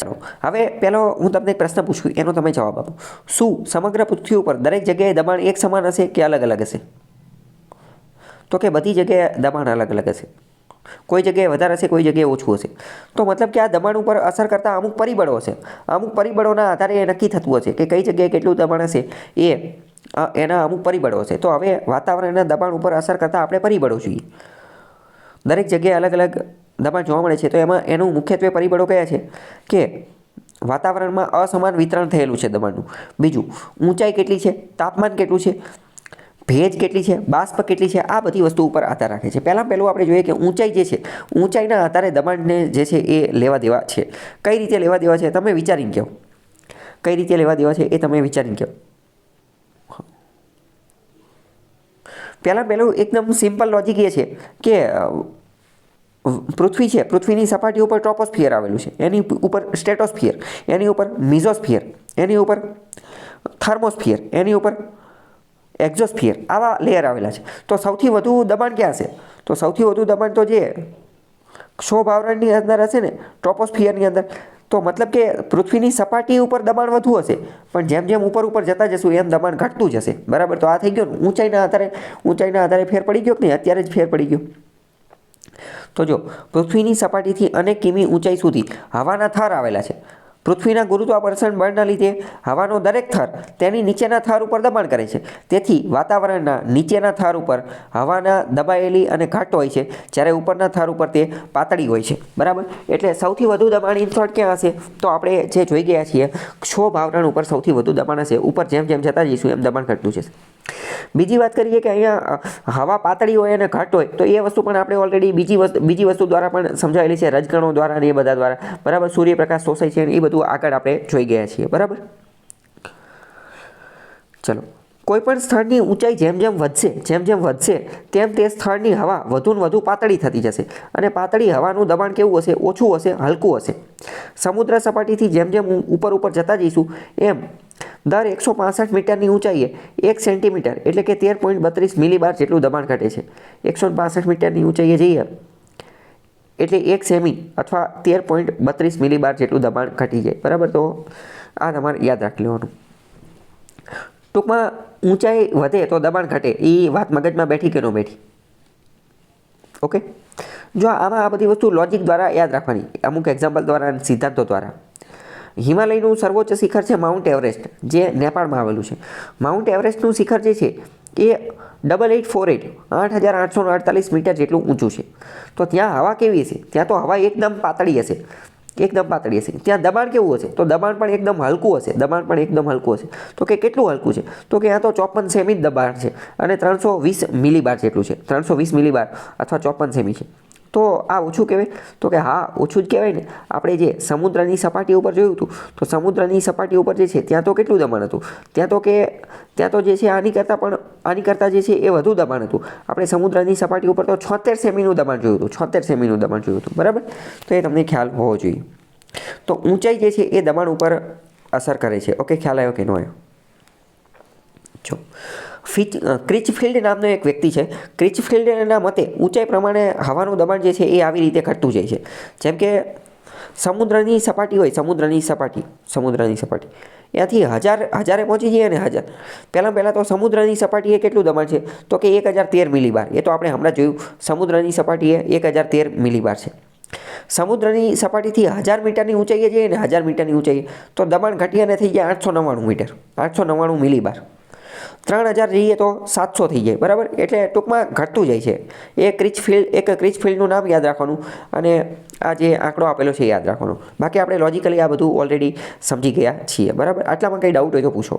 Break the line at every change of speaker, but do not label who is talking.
ચાલો હવે પહેલો હું તમને એક પ્રશ્ન પૂછું, એનો તમે જવાબ આપો. શું સમગ્ર પૃથ્વી ઉપર દરેક જગ્યાએ દબાણ એક સમાન હશે કે અલગ અલગ હશે? તો કે બધી જગ્યાએ દબાણ અલગ અલગ હશે. કોઈ જગ્યાએ વધારે હશે, કોઈ જગ્યાએ ઓછું હશે. તો મતલબ કે આ દબાણ ઉપર અસર કરતા અમુક પરિબળો હશે. અમુક પરિબળોના આધારે એ નક્કી થતું હશે કે કઈ જગ્યાએ કેટલું દબાણ હશે એ એના અમુક પરિબળો હશે. તો હવે વાતાવરણના દબાણ ઉપર અસર કરતા આપણે પરિબળો જોઈએ. દરેક જગ્યાએ અલગ અલગ દબાણ જોવા મળે છે, તો એમાં એનું મુખ્યત્વે પરિબળો કયા છે? કે વાતાવરણમાં અસમાન વિતરણ થયેલું છે દબાણનું. બીજું, ઊંચાઈ કેટલી છે? તાપમાન કેટલું છે? ભેજ કેટલી છે? બાષ્પ કેટલી છે? આ બધી વસ્તુ ઉપર આધાર રાખે છે. પહેલાં પહેલું આપણે જોઈએ કે ઊંચાઈ જે છે, ઊંચાઈના આધારે દબાણને જે છે એ લેવા દેવા છે. કઈ રીતે લેવા દેવા છે? તમે વિચારીને કહો. કઈ રીતે લેવા દેવા છે એ તમે વિચારીને કહો. પહેલાં પહેલું એકદમ સિમ્પલ લોજિક એ છે કે પૃથ્વી છે, પૃથ્વીની સપાટી ઉપર ટ્રોપોસ્ફિયર આવેલું છે. એની ઉપર સ્ટેટોસ્ફિયર એની ઉપર મિઝોસ્ફિયર એની ઉપર થર્મોસ્ફિયર એની ઉપર એક્ઝોસ્ફિયર આવા લેયર આવેલા છે. તો સૌથી વધુ દબાણ ક્યાં હશે? તો સૌથી વધુ દબાણ તો જે ક્ષોભ આવરણની અંદર હશે ને ટ્રોપોસ્ફિયરની અંદર. તો મતલબ કે પૃથ્વીની સપાટી ઉપર દબાણ વધુ હશે, પણ જેમ જેમ ઉપર ઉપર જતા જશું, એમ દબાણ ઘટતું જશે. બરાબર? તો આ થઈ ગયું ઊંચાઈના આધારે ઊંચાઈના આધારે ફેર પડી ગયો કે નહીં? અત્યારે જ ફેર પડી ગયો. તો જો, પૃથ્વીની સપાટીથી અનેક કિમી ઊંચાઈ સુધી હવાના થર આવેલા છે. પૃથ્વીના ગુરુત્વાકર્ષણ બળના લીધે હવાનો દરેક થર તેની નીચેના થર ઉપર દબાણ કરે છે. તેથી વાતાવરણના નીચેના થર ઉપર હવાના દબાયેલી અને ઘાટ હોય છે, જ્યારે ઉપરના થર ઉપર તે પાતળી હોય છે. બરાબર? એટલે સૌથી વધુ દબાણ ઇન્સર્ટ ક્યાં હશે? તો આપણે જે જોઈ ગયા છીએ, ક્ષોભ આવરણ ઉપર સૌથી વધુ દબાણ હશે. ઉપર જેમ જેમ જતા જઈશું એમ દબાણ ઘટતું જશે. બીજી વાત કરીએ કે અહીંયા હવા પાતળી હોય અને ઘટ હોય, તો એ વસ્તુ પણ આપણે ઓલરેડી બીજી વસ્તુ બીજી વસ્તુ દ્વારા પણ સમજાવેલી છે, રજકણો દ્વારા અને એ બધા દ્વારા. બરાબર? સૂર્યપ્રકાશ શોષાય છે એ બધું આગળ આપણે જોઈ ગયા છીએ. બરાબર? ચલો. કોઈપણ સ્થળની ઊંચાઈ જેમ જેમ વધશે, જેમ જેમ વધશે, તેમ તે સ્થળની હવા વધુ ને વધુ પાતળી થતી જશે. અને પાતળી હવાનું દબાણ કેવું હશે? ઓછું હશે, હલકું હશે. સમુદ્ર સપાટીથી જેમ જેમ ઉપર ઉપર જતા જઈશું, એમ દર એકસો પાસઠ મીટરની ઊંચાઈએ એક સેન્ટીમીટર એટલે કે તેર પોઈન્ટ બત્રીસ મિલીબાર જેટલું દબાણ ઘટે છે. એકસો પાસઠ મીટરની ઊંચાઈએ જઈએ એટલે એક સેમી અથવા તેર પોઈન્ટ બત્રીસ મિલીબાર જેટલું દબાણ ઘટી જાય. બરાબર? તો આ તમારે યાદ રાખી લેવાનું. ટૂંકમાં ઊંચાઈ વધે તો દબાણ ઘટે. એ વાત મગજમાં બેઠી કે ન બેઠી? ઓકે? જો આમાં આ બધી વસ્તુ લોજિક દ્વારા યાદ રાખવાની. અમુક એક્ઝામ્પલ દ્વારા અને સિદ્ધાંતો દ્વારા. હિમાલયનું સર્વોચ્ચ શિખર છે માઉન્ટ એવરેસ્ટ જે નેપાળમાં આવેલું છે. માઉન્ટ એવરેસ્ટનું શિખર જે છે, એ ડબલ એટ ફોર એટ આઠ હજાર આઠસો અડતાલીસ મીટર જેટલું ઊંચું છે. તો ત્યાં હવા કેવી હશે? ત્યાં તો હવા એકદમ પાતળી હશે. એકદમ પાતળી હશે. ત્યાં દબાણ કેવું હશે? તો દબાણ પણ એકદમ હલકું હશે. દબાણ પણ એકદમ હલકું હશે. તો કે કેટલું હલકું છે? તો કે આ તો ચોપન સેમી દબાણ છે. અને ત્રણસો વીસ મિલીબાર જેટલું છે. ત્રણસો વીસ મિલીબાર અથવા ચોપન સેમી છે. તો આ ઓછું કહેવાય. તો કે હા, ઓછું જ કહેવાય ને આપણે જે સમુદ્રની સપાટી ઉપર જોયું હતું, તો સમુદ્રની સપાટી ઉપર જે છે, ત્યાં તો કેટલું દબાણ હતું? ત્યાં તો કે, ત્યાં તો જે છે, આની કરતાં પણ, આની કરતાં જે છે, એ વધુ દબાણ હતું. આપણે સમુદ્રની સપાટી ઉપર તો છોતેર સેમીનું દબાણ જોયું હતું. છોતેર સેમીનું દબાણ જોયું હતું. બરાબર? તો એ તમને ખ્યાલ હોવો જોઈએ. તો ઊંચાઈ જે છે, એ દબાણ ઉપર અસર કરે છે. ઓકે, ખ્યાલ આવ્યો કે ન આવ્યો? જો. ફિચ ક્રિચફિલ્ડ નામનો એક વ્યક્તિ છે. ક્રિચફિલ્ડના મતે ઊંચાઈ પ્રમાણે હવાનું દબાણ જે છે એ આવી રીતે ઘટતું જાય છે. જેમ કે સમુદ્રની સપાટી હોય, સમુદ્રની સપાટી સમુદ્રની સપાટી. ત્યાંથી હજાર, હજારે પહોંચી જઈએ ને હજાર. પહેલાં પહેલાં તો સમુદ્રની સપાટીએ કેટલું દબાણ છે? તો કે એક હજાર તેર મિલીબાર. એ તો આપણે હમણાં જોયું. સમુદ્રની સપાટીએ એક હજાર તેર મિલીબાર છે. સમુદ્રની સપાટીથી હજાર મીટરની ઊંચાઈએ જઈએ ને હજાર મીટરની ઊંચાઈએ, તો દબાણ ઘટી અને થઈ ગયા આઠસો નવ્વાણું મીટર. આઠસો નવ્વાણું મિલીબાર. ત્રણ હજાર જઈએ તો સાતસો થઈ જાય, બરાબર? એટલે ટૂંકમાં ઘટતું જાય છે. એ ક્રિચ ફિલ્ડ, એક ક્રિચ ફિલ્ડનું નામ યાદ રાખવાનું અને આ જે આંકડો આપેલો છે યાદ રાખવાનો. બાકી આપણે લોજિકલી આ બધું ઓલરેડી સમજી ગયા છીએ, બરાબર? આટલામાં કંઈ ડાઉટ હોય તો પૂછો.